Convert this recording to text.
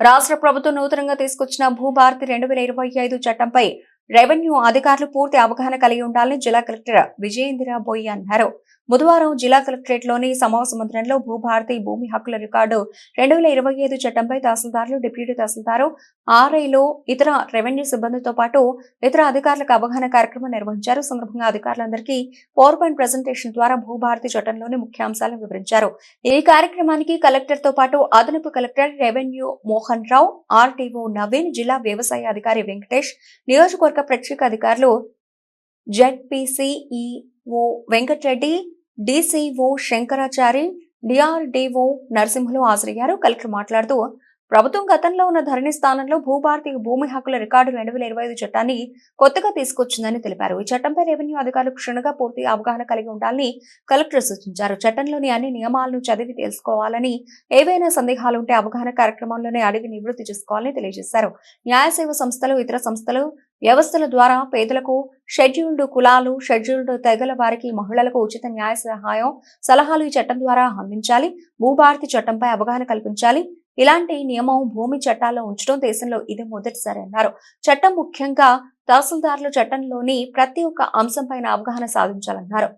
రాష్ట్ర ప్రభుత్వం నూతనంగా తీసుకొచ్చిన భూభారతి రెండు వేల ఇరవై ఐదు చట్టంపై రెవెన్యూ అధికారులు పూర్తి అవగాహన కలిగి ఉండాలని జిల్లా కలెక్టర్ విజయేంద్ర బోయి అన్నారు. బుధవారం జిల్లా కలెక్టరేట్లోని సమావేశ మందిరంలో భూభారతి భూమి హక్కుల రికార్డు రెండు వేల ఇరవై ఐదు చట్టంపై తహసీల్దార్లు డిప్యూటీ తహసీల్దారు ఆర్ఐలు ఇతర రెవెన్యూ సిబ్బందితో పాటు ఇతర అధికారులకు అవగాహన కార్యక్రమం నిర్వహించారు. సందర్భంగా అధికారులందరికీ పవర్ పాయింట్ ప్రెజెంటేషన్ ద్వారా భూభారతి చట్టంలోని ముఖ్యాంశాలను వివరించారు. ఈ కార్యక్రమానికి కలెక్టర్తో పాటు అదనపు collector revenue Mohan Rao RTO Naveen జిల్లా వ్యవసాయ అధికారి వెంకటేష్ నియోజకవర్గ ప్రత్యేక అధికారులు O Venkatareddy DCO Shankarachari DRDO Narasimhulu హాజరయ్యారు. కలెక్టర్ మాట్లాడుతూ ప్రభుత్వం గతంలో ఉన్న ధరణి స్థానంలో భూభారతి భూమి హక్కుల రికార్డు రెండు వేల ఇరవై ఐదు చట్టాన్ని కొత్తగా తీసుకొచ్చిందని తెలిపారు. ఈ చట్టంపై రెవెన్యూ అధికారులు క్షుణ్ణంగా పూర్తి అవగాహన కలిగి ఉండాలని కలెక్టర్ సూచించారు. చట్టంలోని అన్ని నియమాలను చదివి తెలుసుకోవాలని ఏవైనా సందేహాలు ఉంటే అవగాహన కార్యక్రమంలోనే అడిగి నివృత్తి చేసుకోవాలని తెలియజేశారు. న్యాయ సేవ సంస్థలు ఇతర సంస్థలు వ్యవస్థల ద్వారా పేదలకు షెడ్యూల్డ్ కులాలు షెడ్యూల్డ్ తెగల వారికి మహిళలకు ఉచిత న్యాయ సహాయం సలహాలు ఈ చట్టం ద్వారా అందించాలి. భూభారతి చట్టంపై అవగాహన కల్పించాలి. ఇలాంటి నియమం భూమి చట్టాల్లో ఉంచడం దేశంలో ఇది మొదటిసారి అన్నారు. చట్టం ముఖ్యంగా తహసీల్దారులు చట్టంలోని ప్రతి ఒక్క అంశంపైన అవగాహన సాధించాలన్నారు.